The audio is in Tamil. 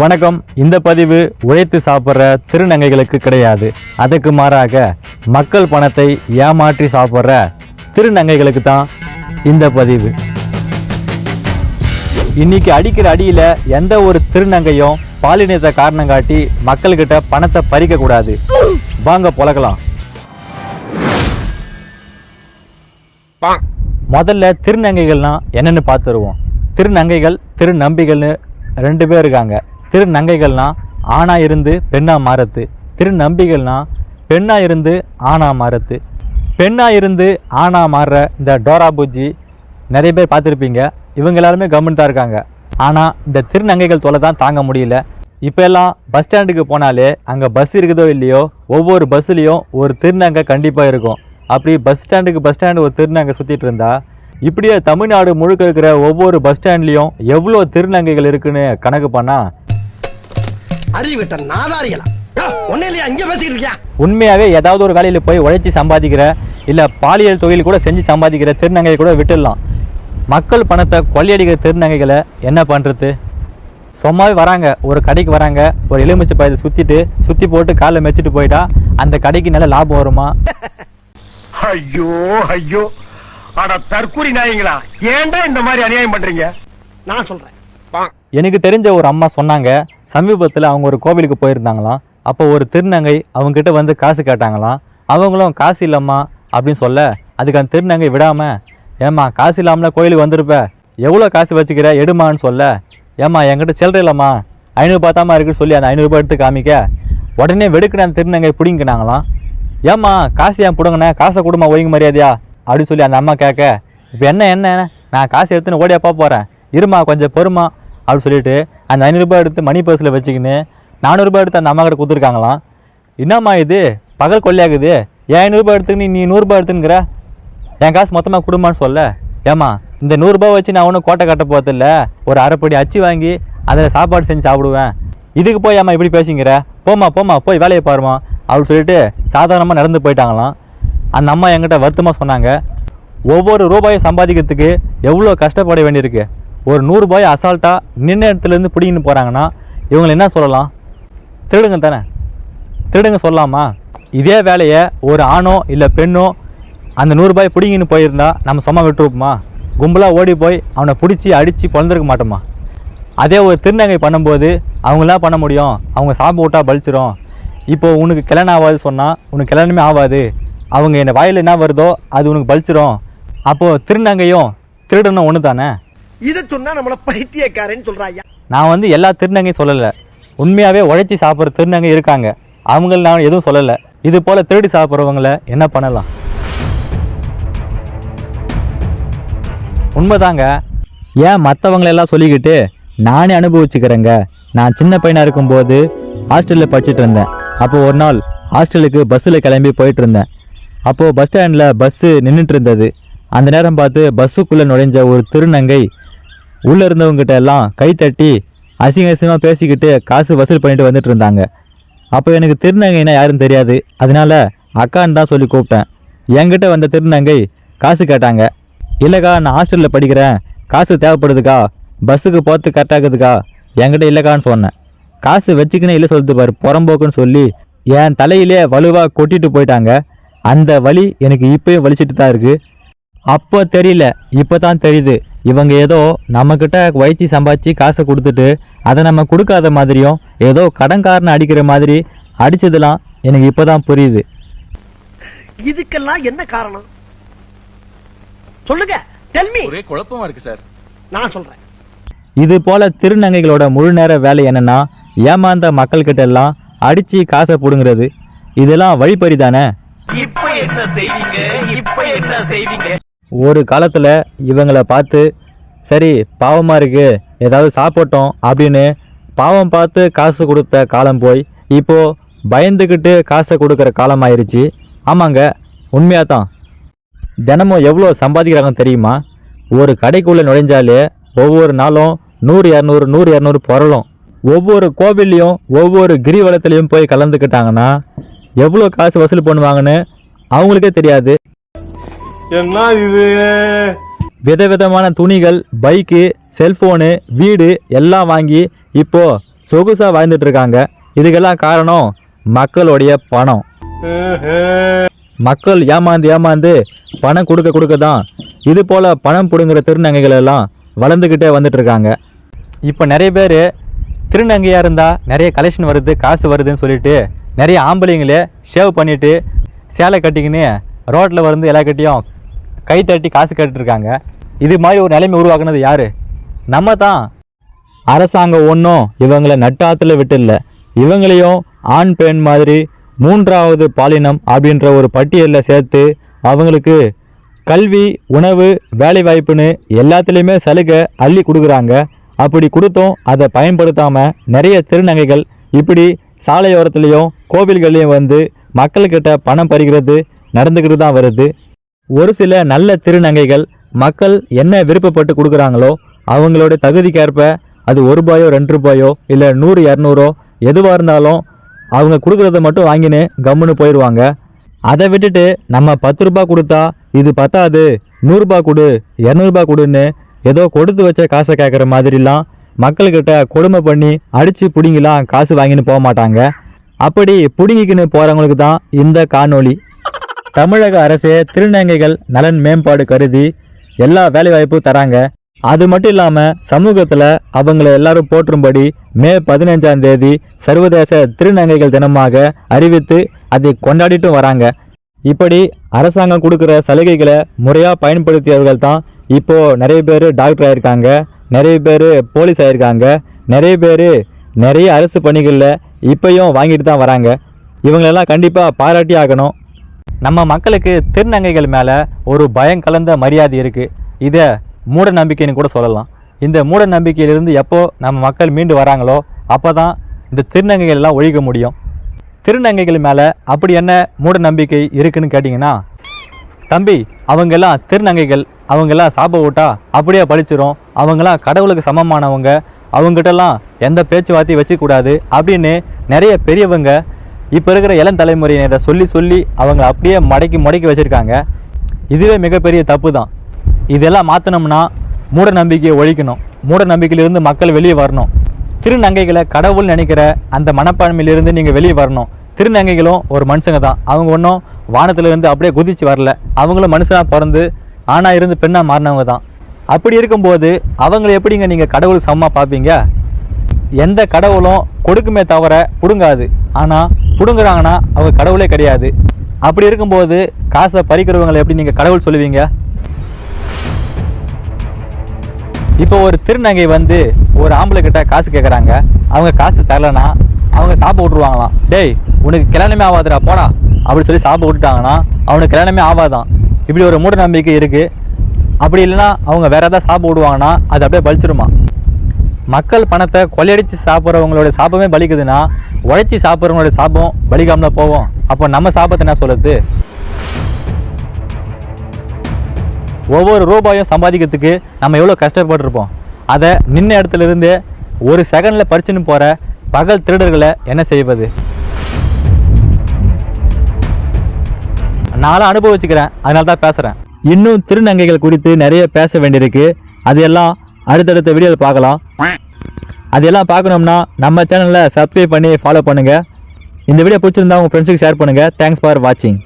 வணக்கம். இந்த பதிவு உழைத்து சாப்பிட்ற திருநங்கைகளுக்கு கிடையாது. அதுக்கு மாறாக மக்கள் பணத்தை ஏமாற்றி சாப்பிட்ற திருநங்கைகளுக்கு தான் இந்த பதிவு. இன்னைக்கு அடிக்கிற அடியில் எந்த ஒரு திருநங்கையும் பாலினத்தை காரணம் காட்டி மக்கள்கிட்ட பணத்தை பறிக்க கூடாது. வாங்க பொழக்கலாம் முதல்ல திருநங்கைகள்னா என்னன்னு பார்த்துருவோம். திருநங்கைகள் திருநம்பிகள்னு ரெண்டு பேர் இருக்காங்க. திருநங்கைகள்னா ஆணா இருந்து பெண்ணா மாறத்து. திருநம்பிகள்னா பெண்ணா இருந்து ஆணா மாறத்து. பெண்ணா இருந்து ஆணா மாறுற இந்த டோரா பூஜி நிறைய பேர் பார்த்துருப்பீங்க. இவங்க எல்லாருமே கவர்மெண்ட் தான் இருக்காங்க. ஆனால் இந்த திருநங்கைகள் தொலை தான் தாங்க முடியல. இப்போ எல்லாம் பஸ் ஸ்டாண்டுக்கு போனாலே அங்கே பஸ் இருக்குதோ இல்லையோ ஒவ்வொரு பஸ்ஸுலேயும் ஒரு திருநங்கை கண்டிப்பாக இருக்கும். அப்படி பஸ் ஸ்டாண்டுக்கு பஸ் ஸ்டாண்டு ஒரு திருநங்கை சுற்றிட்டு இருந்தா இப்படியே தமிழ்நாடு முழுக்க இருக்கிற ஒவ்வொரு பஸ் ஸ்டாண்ட்லேயும் எவ்வளோ திருநங்கைகள் இருக்குன்னு கணக்கு பண்ணால் அறிவிட்ட நாதாரிகளா? ஒன்னே இல்லையா இங்க பேசிக்கிட்டு இருக்கியா? உண்மையாகவே ஏதாவது ஒரு வேலையில் போய் உழைச்சி சம்பாதிக்கிற இல்லை பாலியல் தொழில் கூட செஞ்சு சம்பாதிக்கிற திருநங்கையை கூட விட்டுடலாம். மக்கள் பணத்தை கொள்ளையடிக்கிற திருநங்கைகளை என்ன பண்ணுறது சும்மாவே வராங்க ஒரு கடைக்கு வராங்க ஒரு எலுமிச்சை பழத்தை சுற்றிட்டு சுற்றி போட்டு காலில் மெச்சிட்டு போயிட்டா அந்த கடைக்கு நல்ல லாபம் வருமா? ஐயோ ஐயோ. அட தற்கூரி நாயங்களா ஏன்டா இந்த மாதிரி அநியாயம் பண்றீங்க? நான் சொல்றேன். எனக்கு தெரிஞ்ச ஒரு அம்மா சொன்னாங்க சமீபத்தில் அவங்க ஒரு கோவிலுக்கு போயிருந்தாங்களாம். அப்போ ஒரு திருநங்கை அவங்ககிட்ட வந்து காசு கேட்டாங்களாம். அவங்களும் காசு இல்லைம்மா அப்படின்னு சொல்ல அதுக்கு அந்த திருநங்கை விடாமல் ஏம்மா காசு இல்லாமல் கோயிலுக்கு வந்திருப்ப? எவ்வளோ காசு வச்சுக்கிற? எடுமான்னு சொல்ல. ஏம்மா என்கிட்ட சில்லறை இல்லைம்மா. ஐநூறுபா தாம்மா இருக்குன்னு சொல்லி அந்த ஐநூறுபா எடுத்து காமிக்க. உடனே வெடுக்கின அந்த திருநங்கை பிடிங்கினாங்களாம். ஏம்மா காசு ஏன் பிடுங்கண்ணே காசை கொடுமா ஒழுங்கு மரியாதையா? அப்படின்னு சொல்லி அந்த அம்மா கேட்க இப்போ என்ன என்ன நான் காசு எடுத்துன்னு ஓடியாப்பா போகிறேன் இருமா கொஞ்சம் பொறுமா அப்படின்னு சொல்லிட்டு அந்த ஐநூறுரூபா எடுத்து மணி பர்ஸில் வச்சுக்கின்னு நானூறுரூபா எடுத்து அந்த அம்மா கிட்ட கொடுத்துருக்காங்களாம். என்னம்மா இது? பகல் கொள்ளையாகுது ஐநூறுரூபா எடுத்துக்கின்னு நீ நூறுரூபா எடுத்துங்கிற என் காசு மொத்தமாக கொடுமான்னு சொல்ல. ஏம்மா இந்த நூறுரூபா வச்சு நான் ஒன்றும் கோட்டை கட்ட போகிறதில்ல ஒரு அரைப்படி அச்சு வாங்கி அதில் சாப்பாடு செஞ்சு சாப்பிடுவேன். இதுக்கு போய் ஏம்மா இப்படி பேசிங்கிற போம்மா போம்மா போய் வேலையை பாருமா அப்படின்னு சொல்லிட்டு சாதாரணமாக நடந்து போயிட்டாங்களாம். அந்த அம்மா என்கிட்ட வருத்தமாக சொன்னாங்க. ஒவ்வொரு ரூபாயை சம்பாதிக்கிறதுக்கு எவ்வளோ கஷ்டப்பட வேண்டியிருக்கு? ஒரு நூறுரூபாய் அசால்ட்டாக நின்ன இடத்துலேருந்து பிடிங்கின்னு போகிறாங்கன்னா இவங்களை என்ன சொல்லலாம்? திருடுங்க தானே? திருடுங்க சொல்லலாமா? இதே வேலையை ஒரு ஆணோ இல்லை பெண்ணோ அந்த நூறுரூபாய் பிடிங்கின்னு போயிருந்தா நம்ம சும்மா விட்டுருப்போமா கும்பலாக ஓடி போய் அவனை பிடிச்சி அடித்து பிறந்திருக்க மாட்டோமா? அதே ஒரு திருநங்கை பண்ணும்போது அவங்களாம் பண்ண முடியும்? அவங்க சாப்பிட்டு விட்டா பலிச்சிரும் இப்போது உனக்கு கிளன் ஆகாது சொன்னால் உனக்கு கிளனுமே ஆகாது அவங்க என்னை வாயில் என்ன வருதோ அது உனக்கு பலிச்சிரும் அப்போது திருநங்கையும் திருடனும் ஒன்று தானே இதை சொன்னா நம்மள பைத்தியக்காரன்னு சொல்றாயா நான் வந்து எல்லா திருநங்கையும் சொல்லலை. உண்மையாகவே உழைச்சி சாப்பிட்ற திருநங்கை இருக்காங்க. அவங்கள நான் எதுவும் சொல்லலை. இது போல் திருடி சாப்பிட்றவங்கள என்ன பண்ணலாம்? உண்மைதாங்க. ஏன் மற்றவங்களெல்லாம் சொல்லிக்கிட்டு நானே அனுபவிச்சுக்கிறேங்க. நான் சின்ன பையனாக இருக்கும்போது ஹாஸ்டலில் படிச்சுட்டு இருந்தேன். அப்போது ஒரு நாள் ஹாஸ்டலுக்கு பஸ்ஸில் கிளம்பி போயிட்டு இருந்தேன். அப்போது பஸ் ஸ்டாண்டில் பஸ்ஸு நின்றுட்டு இருந்தது. அந்த நேரம் பார்த்து பஸ்ஸுக்குள்ளே நுழைஞ்ச ஒரு திருநங்கை உள்ளே இருந்தவங்ககிட்ட எல்லாம் கை தட்டி அசிங்க அசிங்கமாக பேசிக்கிட்டு காசு வசூல் பண்ணிட்டு வந்துட்டு இருந்தாங்க. அப்போ எனக்கு திருநங்கைனா யாரும் தெரியாது. அதனால அக்கான்னு தான் சொல்லி கூப்பிட்டேன். என்கிட்ட வந்த திருநங்கை காசு கேட்டாங்க. இல்லைக்கா நான் ஹாஸ்டலில் படிக்கிறேன். காசு தேவைப்படுதுக்கா? பஸ்ஸுக்கு போகிறது கரெக்டாகுதுக்கா என்கிட்ட இல்லைக்கான்னு சொன்னேன். காசு வச்சுக்கினே இல்லை சொல்லுது பாரு புறம்போக்குன்னு சொல்லி என் தலையிலே வலுவாக கொட்டிட்டு போயிட்டாங்க. அந்த வலி எனக்கு இப்போயும் வலிச்சிட்டு தான் இருக்குது அப்போ தெரியல இப்போ தான் தெரியுது. இவங்க ஏதோ நம்மக்கிட்ட வயிற்று சம்பாதிச்சு காசை கொடுத்துட்டு அதை நம்ம கொடுக்காத மாதிரியும் ஏதோ கடன்காரனை அடிக்கிற மாதிரி அடிச்சதெல்லாம் எனக்கு இப்போ தான் புரியுது. இதுக்கெல்லாம் என்ன காரணம்? சொல்லுங்க டெல்மி ஒரே குழப்பமா இருக்கு சார். நான் சொல்றேன். இது போல திருநங்கைகளோட முழு நேர வேலை என்னன்னா ஏமாந்த மக்கள்கிட்ட எல்லாம் அடிச்சு காசை பிடுங்கிறது. இதெல்லாம் வழிப்பறி தானே? இப்ப என்ன செய்வீங்க? இப்ப என்ன செய்வீங்க? ஒரு காலத்தில் இவங்களை பார்த்து சரி பாவமாக இருக்குது ஏதாவது சாப்பிட்டோம் அப்படின்னு பாவம் பார்த்து காசு கொடுத்த காலம் போய் இப்போது பயந்துக்கிட்டு காசை கொடுக்குற காலம் ஆயிடுச்சு ஆமாங்க உண்மையாக தான் தினமும் எவ்வளோ சம்பாதிக்கிறாங்கன்னு தெரியுமா? ஒரு கடைக்குள்ளே நுழைஞ்சாலே ஒவ்வொரு நாளும் நூறு இரநூறு நூறு இரநூறு பொருளும். ஒவ்வொரு கோவில்லையும் ஒவ்வொரு கிரிவலத்துலேயும் போய் கலந்துக்கிட்டாங்கன்னா எவ்வளோ காசு வசூல் பண்ணுவாங்கன்னு அவங்களுக்கே தெரியாது. என்ன இது? விதவிதமான துணிகள் பைக்கு செல்ஃபோனு வீடு எல்லாம் வாங்கி இப்போ சொகுசாக வாழ்ந்துட்டுருக்காங்க. இதுக்கெல்லாம் காரணம் மக்களுடைய பணம். மக்கள் ஏமாந்து ஏமாந்து பணம் கொடுக்க கொடுக்க தான் இது போல் பணம் பிடுங்குற திருநங்கைகள் எல்லாம் வளர்ந்துக்கிட்டே வந்துட்டுருக்காங்க. இப்போ நிறைய பேர் திருநங்கையாக இருந்தால் நிறைய கலெக்ஷன் வருது காசு வருதுன்னு சொல்லிட்டு நிறைய ஆம்பளைங்களே ஷேவ் பண்ணிவிட்டு சேலை கட்டிக்கின்னு ரோட்டில் வந்து எல்லா கட்டியும் கை தட்டி காசு கேட்டுருக்காங்க இது மாதிரி ஒரு நிலைமை உருவாக்குனது யார்? நம்ம தான் அரசாங்கம் ஒன்றும் இவங்களை நட்டாத்துல விட்டுல இவங்களையும் ஆண் பெண் மாதிரி மூன்றாவது பாலினம் அப்படின்ற ஒரு பட்டியலில் சேர்த்து அவங்களுக்கு கல்வி உணவு வேலைவாய்ப்புன்னு எல்லாத்துலேயுமே சலுகை அள்ளி கொடுக்குறாங்க. அப்படி கொடுத்தும் அதை பயன்படுத்தாமல் நிறைய திருநங்கைகள் இப்படி சாலையோரத்துலேயும் கோவில்கள்லையும் வந்து மக்கள்கிட்ட பணம் பறிக்கிறது நடந்துக்கிட்டு தான் வருது. ஒரு சில நல்ல திருநங்கைகள் மக்கள் என்ன விருப்பப்பட்டு கொடுக்குறாங்களோ அவங்களோட தகுதிக்கேற்ப அது ஒரு ரூபாயோ ரெண்டு ரூபாயோ இல்லை நூறு இரநூறோ எதுவாக இருந்தாலும் அவங்க கொடுக்குறத மட்டும் வாங்கின்னு கம்முன்னு போயிடுவாங்க அதை விட்டுட்டு நம்ம பத்து ரூபாய் கொடுத்தா இது பத்தாது நூறுரூபா கொடு இரநூறுபா கொடுன்னு ஏதோ கொடுத்து வச்ச காசை கேட்குற மாதிரிலாம் மக்கள்கிட்ட கொடுமை பண்ணி அடித்து பிடிங்கிலாம் காசு வாங்கின்னு போக மாட்டாங்க. அப்படி பிடுங்கிக்கின்னு போகிறவங்களுக்கு தான் இந்த காணொளி. தமிழக அரசே திருநங்கைகள் நலன் மேம்பாடு கருதி எல்லா வேலைவாய்ப்பும் தராங்க. அது மட்டும் இல்லாமல் சமூகத்தில் அவங்கள எல்லாரும் போற்றும்படி மே பதினஞ்சாம் தேதி சர்வதேச திருநங்கைகள் தினமாக அறிவித்து அதை கொண்டாடிட்டும் வராங்க. இப்படி அரசாங்கம் கொடுக்குற சலுகைகளை முறையாக பயன்படுத்தியவர்கள் தான் இப்போது நிறைய பேர் டாக்டர் ஆயிருக்காங்க நிறைய பேர் போலீஸ் ஆயிருக்காங்க நிறைய பேர் நிறைய அரசு பணிகளில் இப்பயும் வாங்கிட்டு தான் வராங்க. இவங்களெல்லாம் கண்டிப்பாக பாராட்டி ஆகணும். நம்ம மக்களுக்கு திருநங்கைகள் மேலே ஒரு பயம் கலந்த மரியாதை இருக்குது இதை மூட நம்பிக்கைன்னு கூட சொல்லலாம். இந்த மூட நம்பிக்கையிலிருந்து எப்போ நம்ம மக்கள் மீண்டு வராங்களோ அப்போ தான் இந்த திருநங்கைகள் எல்லாம் ஒழிக்க முடியும். திருநங்கைகள் மேலே அப்படி என்ன மூட நம்பிக்கை இருக்குன்னு கேட்டிங்கன்னா தம்பி அவங்கெல்லாம் திருநங்கைகள் அவங்கெல்லாம் சாப விட்டா அப்படியே பழிச்சிரும். அவங்கெல்லாம் கடவுளுக்கு சமமானவங்க. அவங்ககிட்டலாம் எந்த பேச்சுவார்த்தையும் வச்சுக்கூடாது அப்படின்னு நிறைய பெரியவங்க இப்போ இருக்கிற இளம் தலைமுறையினரை சொல்லி சொல்லி அவங்க அப்படியே மடக்கி முடக்கி வச்சுருக்காங்க. இதுவே மிகப்பெரிய தப்பு தான் இதெல்லாம் மாற்றினோம்னா மூட நம்பிக்கையை ஒழிக்கணும். மூட நம்பிக்கையிலிருந்து மக்கள் வெளியே வரணும். திருநங்கைகளை கடவுள் நினைக்கிற அந்த மனப்பான்மையிலிருந்து நீங்கள் வெளியே வரணும். திருநங்கைகளும் ஒரு மனுஷங்க தான். அவங்க ஒன்றும் வானத்திலிருந்து அப்படியே குதிச்சு வரல. அவங்களும் மனுஷனாக பிறந்து ஆணாக இருந்து பெண்ணாக மாறினவங்க தான். அப்படி இருக்கும்போது அவங்கள எப்படிங்க நீங்கள் கடவுள் சமமாக பார்ப்பீங்க எந்த கடவுளும் கொடுக்குமே தவிர பிடுங்காது. ஆனால் பிடுங்குறாங்கன்னா அவங்க கடவுளே கிடையாது. அப்படி இருக்கும்போது காசை பறிக்கிறவங்களை எப்படி நீங்கள் கடவுள் சொல்லுவீங்க? இப்போ ஒரு திருநங்கை வந்து ஒரு ஆம்பளை கிட்ட காசு கேட்குறாங்க அவங்க காசு தரலனா அவங்க சாப்பிட விட்ருவாங்களாம் டேய் உனக்கு கல்யாணமே ஆகாதுடா போடா. அப்படி சொல்லி சாப்பிட விட்டுட்டாங்கன்னா அவனுக்கு கல்யாணமே ஆகாதான் இப்படி ஒரு மூட நம்பிக்கை இருக்குது அப்படி இல்லைன்னா அவங்க வேற ஏதாவது சாப்பிட விடுவாங்கன்னா அது அப்படியே பலிச்சிருமா மக்கள் பணத்தை கொள்ளையடித்து சாப்பிட்றவங்களோட சாப்பமே பலிக்குதுன்னா உழைச்சி சாப்பிட்றவங்களோட சாபம் வலிகாமல் போவோம் அப்போ நம்ம சாபத்தை என்ன சொல்கிறது ஒவ்வொரு ரூபாயும் சம்பாதிக்கிறதுக்கு நம்ம எவ்வளோ கஷ்டப்பட்டிருப்போம். அதை நின்ன இடத்துலேருந்து ஒரு செகண்டில் பறிச்சுன்னு போகிற பகல் திருடர்களை என்ன செய்வது? நானும் அனுபவிச்சுக்கிறேன். அதனால தான் பேசுகிறேன் இன்னும் திருநங்கைகள் குறித்து நிறைய பேச வேண்டியிருக்கு. அதையெல்லாம் அடுத்தடுத்த வீடியோவில் பார்க்கலாம். அதெல்லாம் பார்க்கணும்னா நம்ம சேனலில் சப்ஸ்கிரைப் பண்ணி ஃபாலோ பண்ணுங்கள் இந்த வீடியோ பிடிச்சிருந்தா உங்கள் ஃப்ரெண்ட்ஸுக்கு ஷேர் பண்ணுங்கள் தேங்க்ஸ் ஃபார் வாட்சிங்